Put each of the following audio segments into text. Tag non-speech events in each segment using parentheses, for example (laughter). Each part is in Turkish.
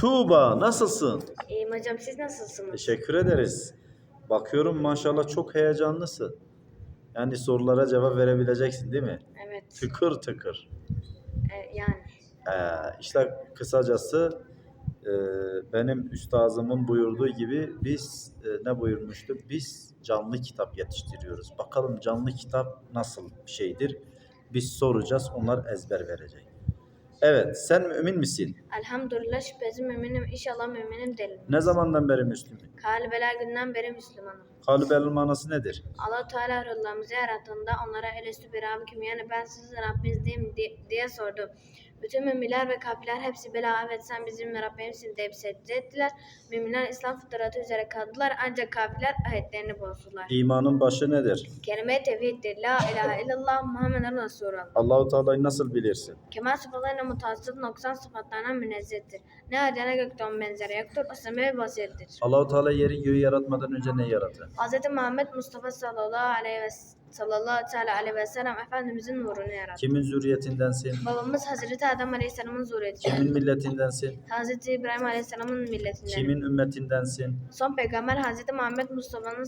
Tuğba nasılsın? İyiyim hocam siz nasılsınız? Teşekkür ederiz. Bakıyorum maşallah çok heyecanlısın. Yani sorulara cevap verebileceksin değil mi? Evet. Tıkır tıkır. e, yani. Ee, işte kısacası e, benim üstazımın buyurduğu gibi biz e, ne buyurmuştu? Biz canlı kitap yetiştiriyoruz. Bakalım canlı kitap nasıl bir şeydir? Biz soracağız, onlar ezber verecek. Evet, sen mümin misin? Elhamdülillah şüphesiz müminim. İnşallah müminim değilim. Ne zamandan beri Müslüman? Kalibeler günden beri Müslümanım. Kalbel manası nedir? allah Teala ruhlarımızı yarattığında onlara elestü bir Rabbim yani ben sizin Rabbiniz değilim di- diye sordu. Bütün müminler ve kafirler hepsi bela evet sen bizim Rabbimizsin deyip secde ettiler. Müminler İslam fıtratı üzere kaldılar ancak kafirler ayetlerini bozdular. İmanın başı nedir? Kelime-i tevhiddir. La ilahe illallah Muhammeden Resulullah. Allahu Teala'yı nasıl bilirsin? Kemal sıfatlarıyla mutasıl noksan sıfatlarına münezzehtir. Ne ne gökte onun benzeri yoktur. O semi basirdir. Allahu Teala yeri göğü yaratmadan önce ne yarattı? Hz. Muhammed Mustafa sallallahu aleyhi ve sallallahu teala aleyhi ve sellem Efendimizin nurunu yarattı. Kimin zürriyetindensin? Babamız Hazreti Adem Aleyhisselam'ın zürriyetinden. Kimin milletindensin? Hazreti İbrahim Aleyhisselam'ın milletinden. Kimin ümmetindensin? Son peygamber Hazreti Muhammed Mustafa'nın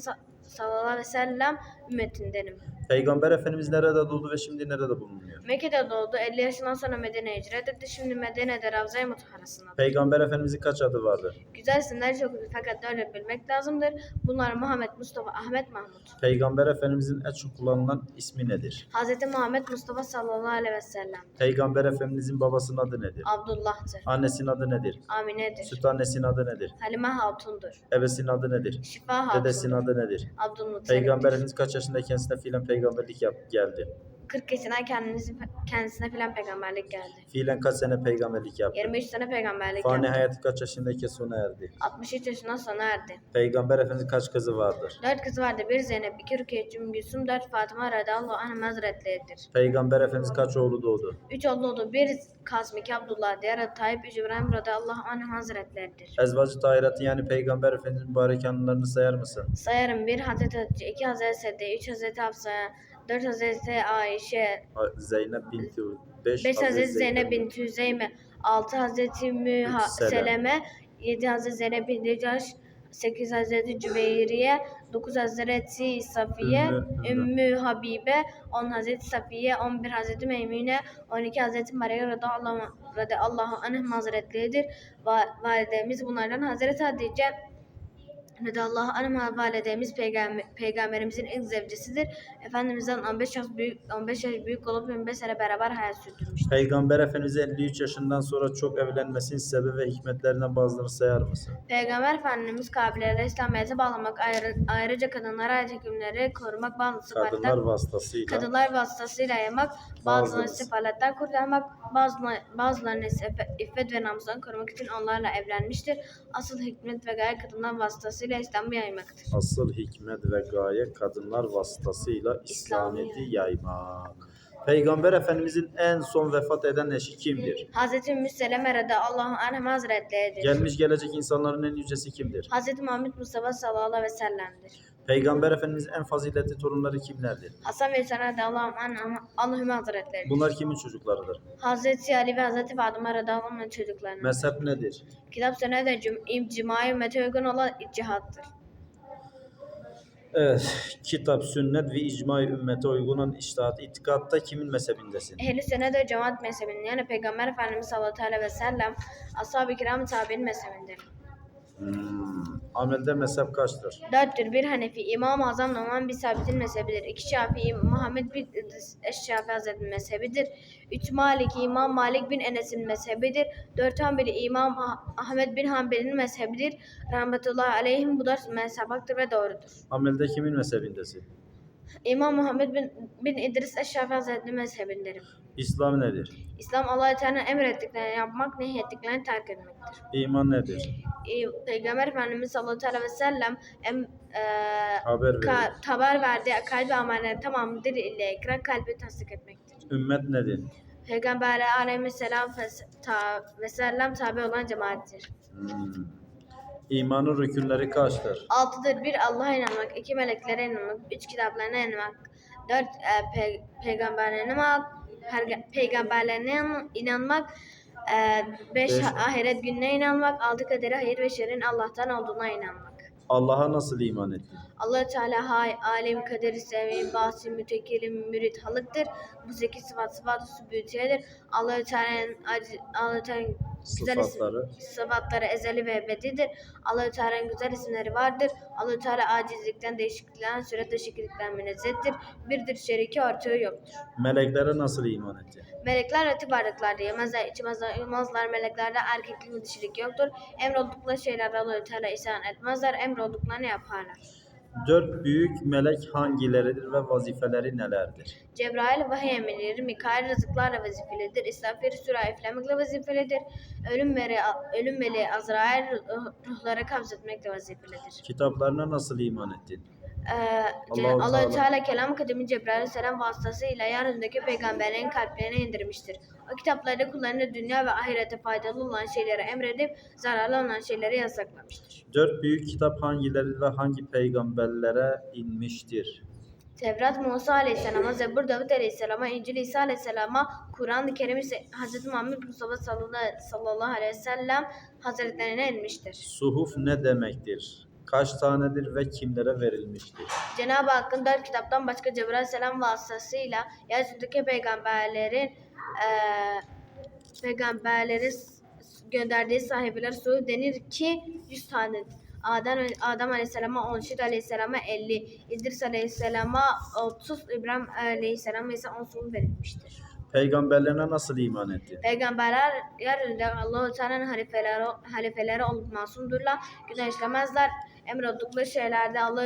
sallallahu aleyhi ve sellem ümmetindenim. Peygamber Efendimiz nerede doğdu ve şimdi nerede bulunuyor? Mekke'de doğdu. 50 yaşından sonra Medine'ye hicret etti. Şimdi Medine'de Ravza-i Mutahharası'nda. Peygamber Efendimizin kaç adı vardı? Güzel isimler çok fakat öyle bilmek lazımdır. Bunlar Muhammed, Mustafa, Ahmet, Mahmut. Peygamber Efendimizin en çok kullanılan ismi nedir? Hz. Muhammed Mustafa sallallahu aleyhi ve sellem. Peygamber Efendimizin babasının adı nedir? Abdullah'tır. Annesinin adı nedir? Amine'dir. Süt annesinin adı nedir? Halime Hatun'dur. Ebesinin adı nedir? Şifa Dedesinin Hatun'dur. adı nedir? Abdülmuttalip'tir. Peygamber Efendimiz kaç yaşında kendisine fiilen peygamberlik yap geldi? 40 yaşına kendisi, kendisine filan peygamberlik geldi. Fiilen kaç sene peygamberlik yaptı? 23 sene peygamberlik Fani yaptı. hayatı kaç yaşındayken sona erdi? 63 yaşından sona erdi. Peygamber Efendimiz kaç kızı vardır? 4 kızı vardı. Bir Zeynep, iki Rukiye, Ümmü Gülsüm, 4 Fatıma radıyallahu anh hazretleridir. Peygamber Efendimiz kaç oğlu doğdu? 3 oğlu oldu. Bir Kasım, iki Abdullah, diğeri Tayyip, üç İbrahim radıyallahu anh hazretleridir. Ezvacı tahiratı yani Peygamber Efendimiz mübarek anılarını sayar mısın? Sayarım 1 Hazreti Hatice, 2 Hazreti Sedde, 3 Hazreti Hafsa, 4 Hazreti Ayşe, Zeynep binti 5 5 Hazreti Zeynep binti Hüzeyme, 6 Hazreti Müha Seleme. Seleme, 7 Hazreti Zeynep binti Caş, 8 Hazreti Cüveyriye, 9 Hazreti Safiye, Ümmü- Ümmü Habibe, 10 Hazreti Safiye, 11 Hazreti Meymune, 12 Hazreti Maria radıyallahu anh hazretleridir. Va- validemiz bunlardan Hazreti Hatice radıyallahu anh validemiz peygamber, peygamberimizin ilk zevcesidir. Efendimizden 15 yaş büyük 15 yaş büyük olup 25 sene beraber hayat sürdürmüştür. Peygamber Efendimiz 53 yaşından sonra çok evlenmesinin sebebi ve hikmetlerinden bazılarını sayar mısın? Peygamber Efendimiz kabilelere İslamiyet'e bağlamak, ayrı, ayrıca kadınlara ait hükümleri korumak, bazı Kadınlar sıfatlar vasıtasıyla kadınlar vasıtasıyla yamak, bazılarını sefaletler kurtarmak, bazılarını, bazılarını iffet- ve namusdan korumak için onlarla evlenmiştir. Asıl hikmet ve gaye kadınlar vasıtasıyla İslam'ı yaymaktır. asıl hikmet ve gaye kadınlar vasıtasıyla İslamiyet'i yaymak. Peygamber Efendimizin en son vefat eden eşi kimdir? Hazreti Ümmü Seleme radıyallahu anh hazretleridir. Gelmiş gelecek insanların en yücesi kimdir? Hazreti Muhammed Mustafa sallallahu aleyhi ve sellem'dir. Peygamber Efendimizin en faziletli torunları kimlerdir? Hasan ve Hüseyin radıyallahu anh Allahümme hazretleridir. Bunlar kimin çocuklarıdır? Hazreti Ali ve Hazreti Fatıma radıyallahu anh'ın çocuklarının. Mezhep nedir? Kitap sene de cüm, cimai ümmete uygun olan iccihattır. Evet, kitap, sünnet ve icma ümmete uygunan iştahat, itikatta kimin mezhebindesin? Ehli sene de cemaat mezhebinin yani Peygamber Efendimiz sallallahu aleyhi ve sellem ashab-ı kiram tabi'in mezhebindir. Hmm. Amelde mezhep kaçtır? Dörttür. Bir Hanefi, İmam-ı Azam Numan bin Sabit'in mezhebidir. İki Şafii, Muhammed bin Eşşafi Hazretleri'nin mezhebidir. Üç Maliki, İmam Malik bin Enes'in mezhebidir. Dört Hanbeli, İmam Ah- Ahmet bin Hanbel'in mezhebidir. Rahmetullahi aleyhim bu dört mezhep haktır ve doğrudur. Amelde kimin mezhebindesin? İmam Muhammed bin, bin İdris Eşşafi Hazretleri mezhebinderim. İslam nedir? İslam Allah-u Teala'nın emrettiklerini yapmak, nehyettiklerini terk etmektir. İman nedir? Ee, Peygamber Efendimiz sallallahu aleyhi ve sellem em, eee, Haber verir. ka, haber verdiği kalbi amellerin tamamı dil ile ikrar kalbi tasdik etmektir. Ümmet nedir? Peygamber aleyhisselam fes- ta, ve sellem tabi olan cemaattir. Hmm. İmanın rükünleri kaçtır? Altıdır. Bir Allah'a inanmak, iki meleklere inanmak, üç kitaplarına inanmak, dört e, pe- peygamberlerine inanmak, peygamberlerine inan- inanmak, Ee, beş, Beş. ahiret gününe inanmak. Altı kadere hayır ve şerrin Allah'tan olduğuna inanmak. Allah'a nasıl iman ettin? allah Teala hay, alim, kadir, semi, basi, mütekelim, mürit, halıktır. Bu sekiz sıfat sıfat-ı sübütiyedir. allah Teala'nın allah Teala'nın güzel Sıfatları. sıfatları ezeli ve ebedidir. allah Teala'nın güzel isimleri vardır. allah Teala acizlikten, değişiklikten, süre değişiklikten münezzehtir. Birdir, şeriki, ortağı yoktur. Meleklere nasıl iman ettin? Melekler ötü varlıklardır. Yemezler, içmezler, uyumazlar. Meleklerde erkeklik ve dişilik yoktur. Emroldukları şeylerde allah Teala isyan etmezler. Emrolduklarını yaparlar. Dört büyük melek hangileridir ve vazifeleri nelerdir? Cebrail vahiy emirleri, Mikail rızıklarla vazifelidir. İsrafil süra üflemekle vazifelidir. Ölüm meleği, ölüm meleği Azrail ruh- ruhları kabzetmekle vazifelidir. Kitaplarına nasıl iman ettin? Ee, Allah-u Teala- Teala kelam kademi Cebrail Aleyhisselam vasıtasıyla yeryüzündeki peygamberlerin kalplerine indirmiştir. O kitaplarda kullarına dünya ve ahirete faydalı olan şeyleri emredip zararlı olan şeyleri yasaklamıştır. Dört büyük kitap hangileri ve hangi peygamberlere inmiştir? Tevrat Musa Aleyhisselam'a, Zebur Davut Aleyhisselam'a, İncil İsa Aleyhisselam'a, Kur'an-ı Kerim ise Hz. Muhammed Mustafa sallallahu aleyhi ve sellem hazretlerine inmiştir. Suhuf ne demektir? Kaç tanedir ve kimlere verilmiştir? Cenab-ı Hakk'ın dört kitaptan başka Cebrail Aleyhisselam vasıtasıyla yeryüzündeki peygamberlerin eee peygamberleri s- gönderdiği sahibeler su denir ki 100 tane. Adem, Adem Aleyhisselam'a 10, Şid Aleyhisselam'a 50, İdris Aleyhisselam'a 30, İbrahim Aleyhisselam'a ise 10 su verilmiştir. Peygamberlerine nasıl iman ettin? Peygamberler yeryüzünde Allah-u Teala'nın halifeleri, halifeleri olup masumdurlar. Günah işlemezler. Emroldukları şeylerde Allah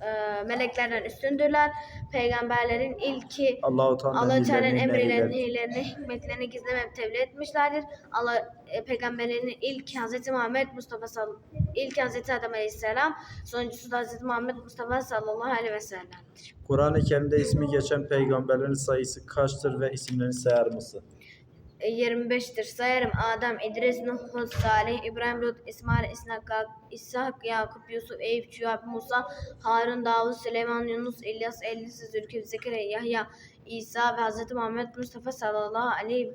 e, meleklerden üstündürler. Peygamberlerin ilki Allah-u Teala'nın Allah-u Teala'nın emirlerini, hilelerini, hikmetlerini gizlemeyip tebliğ etmişlerdir. Allah e, peygamberlerin ilk Hz. Muhammed Mustafa sall ilk Hz. Adem Aleyhisselam, sonuncusu da Hz. Muhammed Mustafa sallallahu aleyhi ve sellem'dir. Kur'an-ı Kerim'de ismi geçen peygamberlerin sayısı kaçtır ve isimlerini sayar mısın? E, 25'tir. Sayarım Adem, İdris, Nuh, Salih, İbrahim, Lut, İsmail, İshak, İshak, Yakup, Yusuf, Eyüp, Şuayb, Musa, Harun, Davud, Süleyman, Yunus, İlyas, Ellis, Zülküf, Zekeriya, Yahya, İsa ve Hz. Muhammed Mustafa sallallahu aleyhi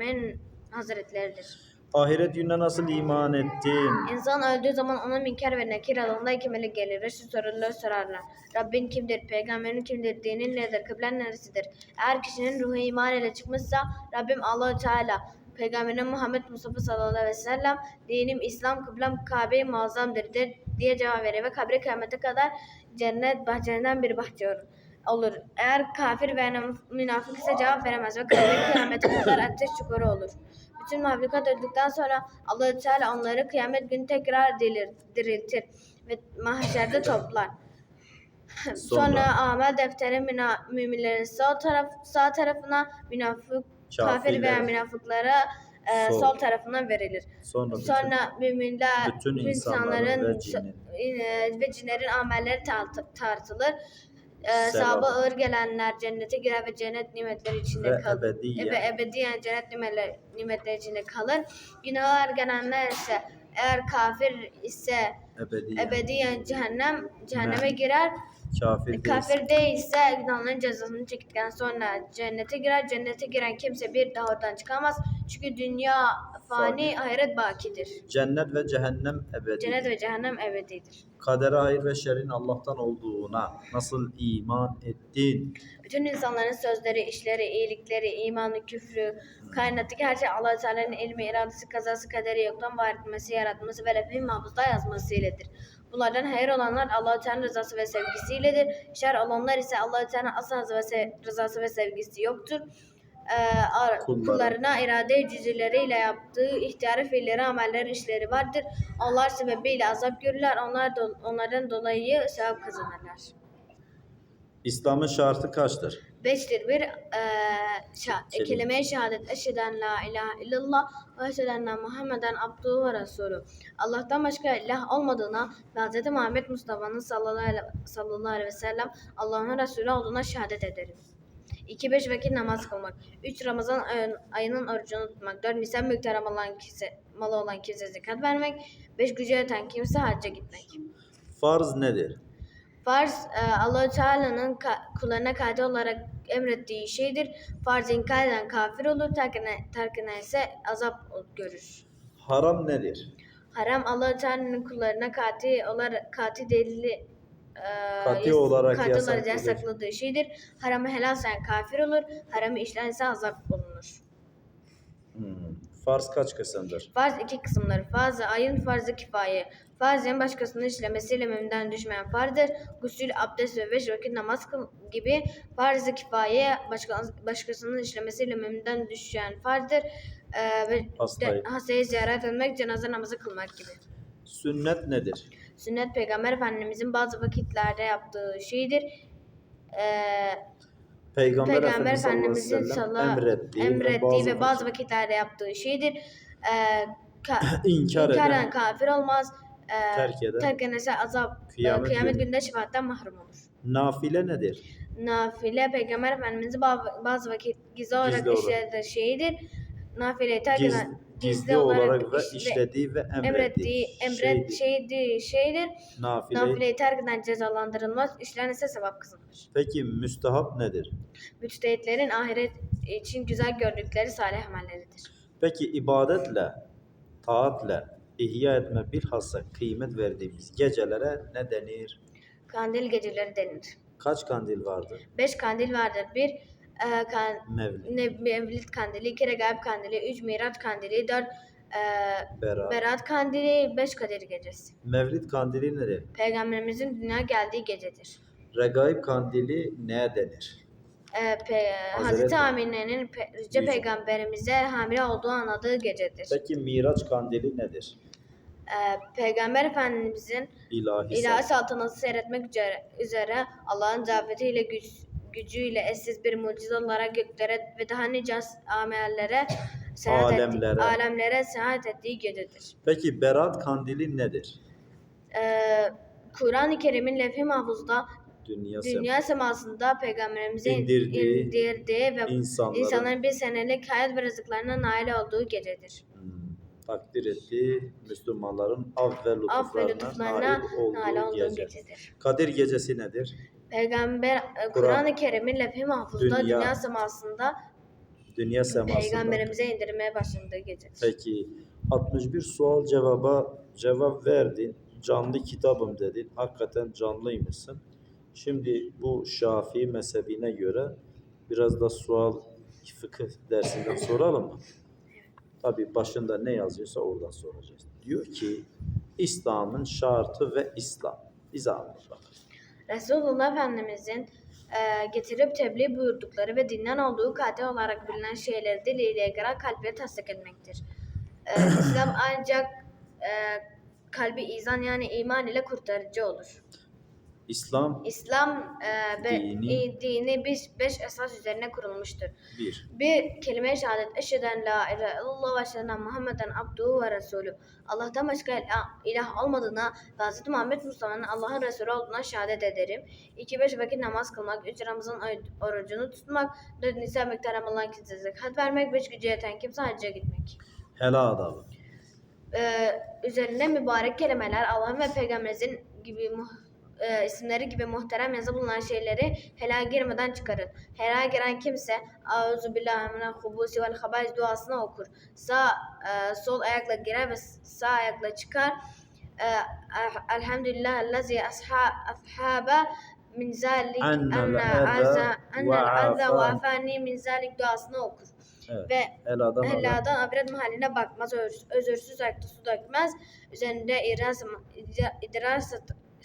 ve hazretleridir. Ahiret gününe nasıl iman ettin? İnsan öldüğü zaman ona münker ve nekir adında iki melek gelir ve şu soruları sorarlar. Rabbin kimdir? Peygamberin kimdir? Dinin nedir? Kıblen neresidir? Eğer kişinin ruhu iman ile çıkmışsa Rabbim Allahu Teala Peygamberin Muhammed Mustafa sallallahu aleyhi ve sellem dinim İslam kıblem Kabe-i Muazzamdır de- diye cevap verir ve kabri kıyamete kadar cennet bahçelerinden bir bahçe olur. Eğer kafir ve münafık ise cevap veremez ve kabri kıyamete kadar ateş çukuru olur. Bütün mahlukat öldükten sonra allah Teala onları kıyamet günü tekrar dilir, diriltir ve mahşerde toplar. Sonra? Sonra amel defteri müna, müminlerin sağ taraf sağ tarafına, münafık kafir veya münafıklara e, Sol. sol tarafına verilir. Sonra bütün Sonra müminler, bütün insanların insanların ve cinnin. e, ve cinlerin amelleri tart- tartılır. E, Sevabı. Sevabı ağır gelenler cennete girer ve cennet nimetleri içinde Ve kalır. ebediyen. Ebediyen cennet nimetleri, nimetleri içinde kalır. Günahlar gelenler ise eğer kafir ise ebediyen. ebediyen cehennem cehenneme Ne? girer. Kafir değilse. Kafir değilse günahların cezasını çektikten sonra cennete girer. Cennete giren kimse bir daha oradan çıkamaz. Çünkü dünya fani, Fani. ahiret bakidir. Cennet ve cehennem ebedi. Cennet ve cehennem ebedidir. Kadere hayır ve şerrin Allah'tan olduğuna nasıl iman ettin? Bütün insanların sözleri, işleri, iyilikleri, imanı, küfrü, kainattaki her şey Allah Teala'nın ilmi, iradesi, kazası, kaderi yoktan var etmesi, yaratması ve lef-i mahfuzda yazması iledir. Bunlardan hayır olanlar Allah Teala'nın rızası ve sevgisiyledir. Şer olanlar ise Allah Teala'nın asla rızası ve se- rızası ve sevgisi yoktur. Ee, ar- Kulları. kullarına irade cüzüleriyle yaptığı ihtiyarı fiilleri, amelleri, işleri vardır. Onlar sebebiyle azap görürler. Onlar do- onlardan dolayı sevap kazanırlar. İslam'ın şartı kaçtır? Beştir bir eee şa- Kelime. kelime-i şehadet eşheden la ilahe illallah ve eşheden la Muhammeden abduhu ve resulü. Allah'tan başka ilah olmadığına ve Hz. Muhammed Mustafa'nın sallallahu aleyhi, ve sellem Allah'ın Resulü olduğuna şehadet ederim. 2 beş vakit namaz kılmak. 3 Ramazan ay- ayının orucunu tutmak. 4 Nisan miktarı olan kimse, malı olan kimse zekat vermek. 5 gücü yeten kimse hacca gitmek. Farz nedir? Farz e, Allah Teala'nın kullarına kadir olarak emrettiği şeydir. Farz inkar eden kafir olur, terkine, terkine ise azap görür. Haram nedir? Haram Allah Teala'nın kullarına kati olarak kati delili e, Kati olarak kati olarak yasakladığı- yasakladığı şeydir. Haramı helal sayan kafir olur. Haramı işlense azap olunur. Hmm. Farz kaç kısımdır? Farz iki kısımları. Farz-ı ayın, farz-ı kifaye. Farzın başkasının işlemesiyle mühimden düşmeyen farzdır. Gusül, abdest ve beş vakit namaz gibi farz-ı kifaye başkasının işlemesiyle mühimden düşen farzdır. Ee, ve Hastayı. hastayı ziyaret etmek, cenaze namazı kılmak gibi. Sünnet nedir? Sünnet Peygamber Efendimizin bazı vakitlerde yaptığı şeydir. Ee, Peygamber, Peygamber Efendimiz sallallahu emrettiği, emrettiği ve bazı vakit- vakitlerde yaptığı şeydir. Ee, ka- inkar (clears throat) İnkar eden kafir olmaz. Ee, Terk eden. terk ederse azap, Kıyamet kıyamet, kıyamet günü. gününde şefaatten mahrum olur. nafile nedir? Nafile Peygamber Efendimizin ba- bazı vakit Gizli olarak. işlediği şeydir. Nafileyi terk Giz, eden gizli olarak işle- işlediği ve emrettiği, emrettiği emret şeydir. şeydi, şeydir. Nafile. Nafileyi terk eden cezalandırılmaz, işlenirse sevap kazanır. Peki müstehap nedir? Müçtehitlerin ahiret için güzel gördükleri salih amelleridir. Peki ibadetle, taatle ihya etme bilhassa kıymet verdiğimiz gecelere ne denir? Kandil geceleri denir. Kaç kandil vardır? Beş kandil vardır. Bir e, kan, Mevlid, ne Mevlid kandili, iki Regaib kandili, üç Miraç kandili, dört e, Berat. Berat kandili, beş Kadir gecesi. Mevlid kandili nedir? Peygamberimizin dünya geldiği gecedir. Regaib kandili neye denir? E, pe, Hazreti- Hazreti Amine'nin pe, Yüce. Peygamberimize hamile olduğu anladığı gecedir. Peki Miraç kandili nedir? E, Peygamber Efendimizin İlahi, ilahi sal- saltanatı seyretmek üzere, üzere Allah'ın zavetiyle güç, gücüyle eşsiz bir mucize olarak göklere ve daha nice amellere seyahat ettiği- Alemlere. alemlere seyahat ettiği gecedir. Peki Berat kandili nedir? Ee, Kur'an-ı Kerim'in levh-i mahfuzda Dünya, dünya semasında peygamberimize in- İndirdiği indirdiği ve insanların insanların bir senelik hayat ve rızıklarına nail olduğu gecedir. hmm, takdir ettiği Müslümanların af ve Af ve lütuflarına, lütuflarına nail olduğu, nail olduğu gece. gecedir. Kadir gecesi nedir? Peygamber e, Kur'an- Kur'an-ı Kerim'in levh-i mahfuzda Dünya- dünya, semasında Dünya semasında. peygamberimize indirmeye başlandığı gecedir. Peki 61 sual cevaba cevap verdin. Canlı kitabım dedin. Hakikaten canlıymışsın. Şimdi bu Şafii mezhebine göre biraz da sual fıkıh dersinden soralım mı? Tabi başında ne yazıyorsa oradan soracağız. Diyor ki İslam'ın şartı ve İslam. İzah bakalım. Resulullah Efendimizin e, getirip tebliğ buyurdukları ve dinden olduğu katil olarak bilinen şeyleri diliyle yaygara kalple tasdik etmektir. E, İslam ancak e, kalbi izan yani iman ile kurtarıcı olur. İslam İslam e, be, Dini. i- dini beş, beş esas üzerine kurulmuştur. bir. Bir kelime-i şehadet eşheden la ilahe illallah ve eşheden Muhammeden abduhu ve resulü. Allah'tan başka ilah, olmadığına ve Hz. Muhammed Mustafa'nın Allah'ın Resulü olduğuna şehadet ederim. İki beş vakit namaz kılmak, üç Ramazan oy- orucunu tutmak, dört Nisa miktarı Allah'ın kimse zekat vermek, beş gücü yeten kimse hacca gitmek. Helal adamı. Ee, üzerinde mübarek kelimeler Allah'ın ve Peygamberimizin gibi mu- e, isimleri gibi muhterem yazı bulunan şeyleri helal girmeden çıkarın. Helal giren kimse Auzu billahi minel hubusi vel habais duasını okur. Sağ e, sol ayakla girer ve sağ ayakla çıkar. E, el- Elhamdülillah ellezî asha, ashaba min zalik eza aza ve afani. min zalik duasını okur. Evet. Ve Heladan. Heladan abiret mahalline bakmaz, öz- özürsüz ayakta su dökmez. Üzerinde idrar, idrar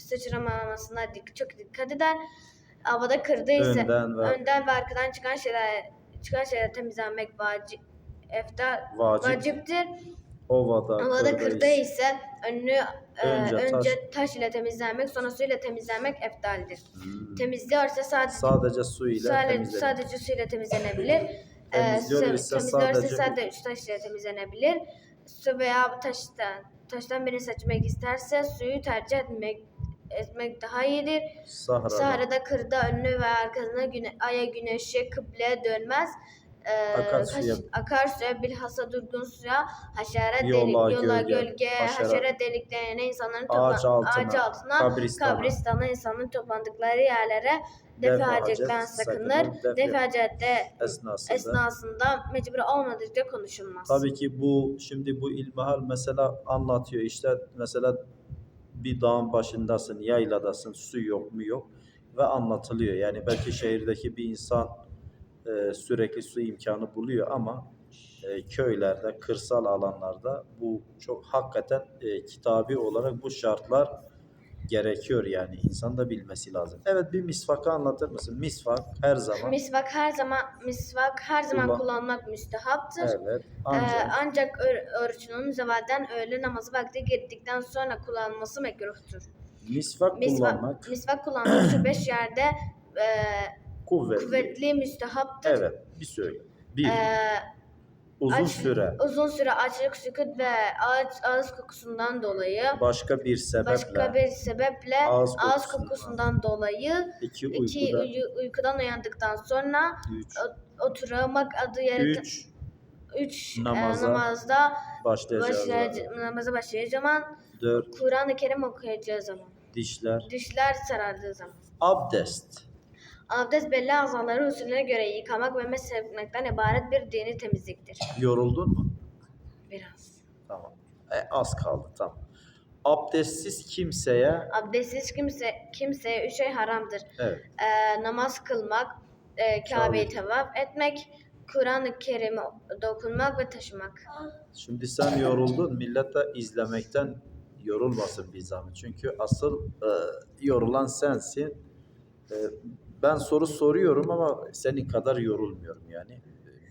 sıçramamasına dik, çok dikkat eder. Havada kırdıysa Önden ve önden ve arkadan çıkan şeyler çıkan şeyler temizlenmek vacip eftar vacip. vaciptir. Ovada, Havada kırdayız. kırdıysa önünü e, Önce önce, taş- taş. ile temizlenmek sonra su ile temizlenmek eftaldir. Hmm. Temizliyorsa sadece Sadece su ile sadece, sadece suyla temizlenebilir. Ee, (laughs) Temizliyor su- ise temizliyorsa sadece- sadece üç taş ile temizlenebilir. Su veya taştan, taştan birini seçmek isterse suyu tercih etmek etmek daha iyidir. Sahrada. Sahrada kırda önünü ve arkasına güne, aya güneşe kıbleye dönmez. e, Akarsuya. akarsuya bilhassa durgun suya haşere Yola, delik, yola, gölge, gölge, haşere- haşere deliklerine insanların Ağaç toplan- altına, ağaç altına, kabristana. kabristana insanların toplandıkları yerlere Defa defacekten hacet sakınır. defa- Defacette esnasında. esnasında mecbur olmadıkça konuşulmaz. Tabii ki bu şimdi bu ilmihal mesela anlatıyor işte mesela bir dağın başındasın, yayladasın, su yok mu yok ve anlatılıyor. Yani belki şehirdeki bir insan e, sürekli su imkanı buluyor ama e, köylerde, kırsal alanlarda bu çok hakikaten e, kitabi olarak bu şartlar gerekiyor yani insan da bilmesi lazım. Evet bir misvakı anlatır mısın? Misvak her zaman Misvak her zaman misvak her zaman Kullan- kullanmak müstehaptır. evet Ee, ancak ancak ör- oruçlunun zevalden öğle namazı vakti girdikten sonra kullanılması mekruhtur. misvak Misvak, kullanmak misvak kullanmak şu beş yerde e, kuvvetli. kuvvetli müstehaptır. Evet, bir söyle. Bir, Ee, uzun aç- süre. uzun süre açlık, sükut ve ağız, ağız kokusundan dolayı. Başka bir sebeple. Başka bir sebeple ağız ağız, kokusundan, kokusundan dolayı iki iki uykuda, uyu- uykudan uyandıktan sonra üç, oturmak adı yere üç. Üç e, Namaza namazda başlayacağız. başlayacağı, namaza başlayacağı zaman Dört, Kur'an-ı Kerim okuyacağı zaman. Dişler. dişler sarardığı zaman. Abdest. Abdest belli azaları usulüne göre yıkamak ve meshetmekten ibaret bir dini temizliktir. Yoruldun mu? Biraz. Tamam. E, az kaldı, tamam. Abdestsiz kimseye, Abdestsiz kimse kimseye üç şey haramdır. evet, Ee, namaz kılmak, e, Kabe'yi Kabe. tavaf etmek, Kur'an-ı Kerim'e dokunmak ve taşımak. Şimdi sen yoruldun, millet de izlemekten yorulmasın bir zahmet. Çünkü asıl e, yorulan sensin. E, ben soru soruyorum ama senin kadar yorulmuyorum yani.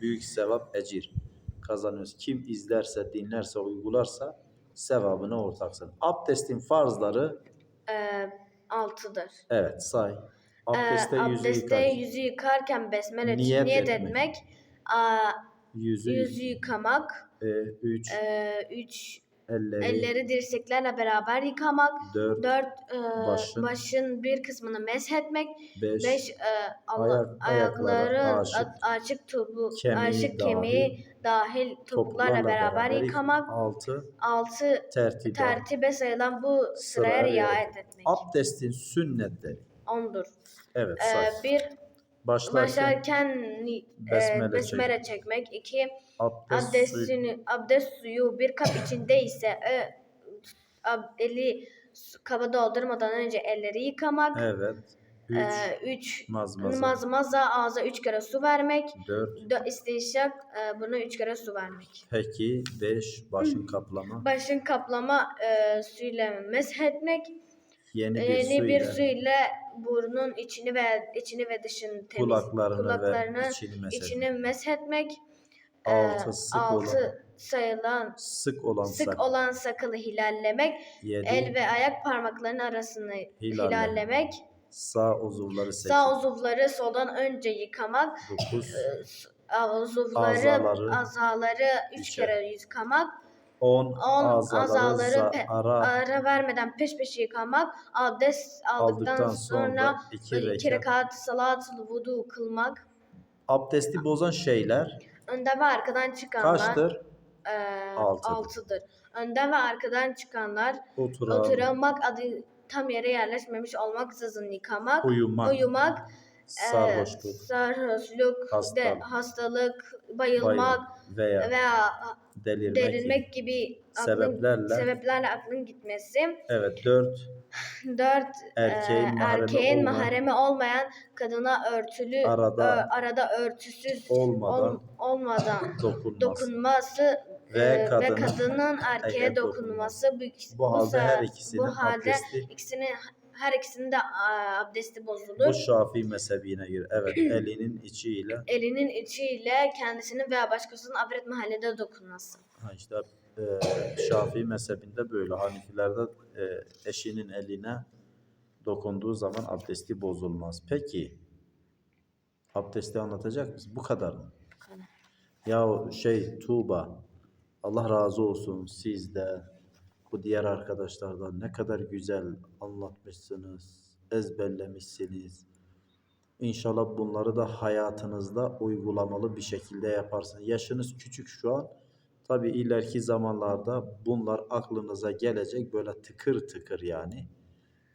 Büyük sevap, ecir kazanıyoruz. Kim izlerse, dinlerse, uygularsa sevabına ortaksın. Abdestin farzları, Ee, altıdır. evet say. Abdeste Ee, yüzü abdeste yıkar. yüzü yıkarken besmele Niyet niyet, etmek. etmek, aa, Yüzü, yüzü yıkamak, e, üç, ee, üç elleri, elleri dirseklerle beraber yıkamak, dört, dört ee, Başın. başın, bir kısmını meshetmek, beş, beş Allah, Ayak- ayakları açık, topu, kemiği açık dahil, kemiği dahil topuklarla beraber yıkamak, altı, altı tertibe. tertibe sayılan bu sıraya riayet etmek. Abdestin sünnetleri. Ondur. Evet Ee, bir Başlarken başlarken besmele e, besmele çekmek. İki abdest, abdest, suyu- abdest suyu bir kap içinde ise e, ab- eli kaba doldurmadan önce elleri yıkamak. Evet. Üç, Ee, üç mazmaza. mazmaza ağza üç kere su vermek. Dört. Dört istişak e, buna üç kere su vermek. Peki. Beş. Başın kaplama. Başın kaplama e, suyla meshetmek. Yeni bir Yeni su bir ile su ile burnun içini ve içini ve dışını temiz kulaklarını, kulaklarını ve içini mesela. içini meshetmek. Ee, Altı sık altı olan. sayılan Sık olan sık sak. olan sakalı hilallemek, Yedi. el ve ayak parmaklarının arasını Hilalleme. hilallemek, Sağ uzuvları sekiz. sağ uzuvları soldan önce yıkamak, Dokuz. e, uzuvları, Azaları. azaları üç İçer. kere yıkamak, On. on azaları, azaları za- pe- ara ara vermeden peş peşe yıkamak, abdest aldıktan, aldıktan sonra, sonra iki iki rekat. rekat salat vudu kılmak, Abdesti bozan şeyler önde ve arkadan çıkanlar kaçtır? e, Altıdır. altıdır. Önde ve arkadan çıkanlar Oturan, Oturmak adı tam yere yerleşmemiş olmaksızın yıkamak, uyumak, uyumak, sarhoşluk, e, sarhoşluk, Hastalık. de, hastalık, bayılmak bayılmak veya veya delirmek, gibi derilmek gibi aklın, sebeplerle sebeplerle aklın gitmesi. evet dört (laughs) Dört, Erkeğin e, mahremi erkeğin olmayan- mahremi olmayan kadına örtülü, Arada- ö- arada örtüsüz olmadan ol- olmadan (laughs) dokunması. dokunması Ve e, kadının ve kadının (laughs) erkeğe dokunması bu, ikisi- Bu halde her ikisinin bu halde abdesti ikisini her ikisinin de abdesti bozulur. bu Şafii mezhebine göre evet (clears throat) elinin içiyle Elinin içiyle kendisinin veya başkasının avret mahallede dokunması. ha işte e, Şafii mezhebinde böyle Hanifilerde e, eşinin eline dokunduğu zaman abdesti bozulmaz. Peki abdesti anlatacak mısın? Bu kadar mı? Ya şey Tuğba Allah razı olsun siz de bu diğer arkadaşlardan ne kadar güzel anlatmışsınız, ezberlemişsiniz. İnşallah bunları da hayatınızda uygulamalı bir şekilde yaparsınız. Yaşınız küçük şu an. Tabii ileriki zamanlarda bunlar aklınıza gelecek böyle tıkır tıkır yani.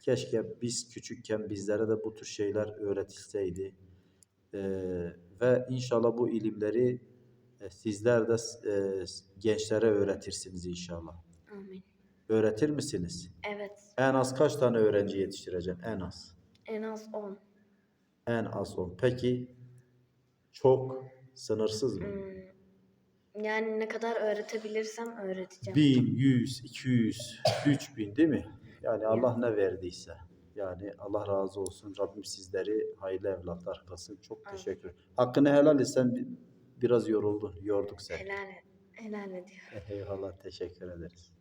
Keşke biz küçükken bizlere de bu tür şeyler öğretilseydi. Ee, ve inşallah bu ilimleri e, sizler de e, gençlere öğretirsiniz inşallah. Amin. Öğretir misiniz? Evet. En az kaç tane öğrenci yetiştireceksin? En az. En az 10. En az 10. Peki çok sınırsız mı? Hmm, Yani ne kadar öğretebilirsem öğreteceğim. 1000, 100, 200, 3000 değil mi? Yani Allah ne verdiyse. Yani Allah razı olsun. Rabbim sizleri hayırlı evlatlar kılsın. Çok Amin. teşekkür ederim. Hakkını helal et. Sen bi- biraz yoruldun. Yorduk seni. Helal, helal ediyor. Eyvallah teşekkür ederiz.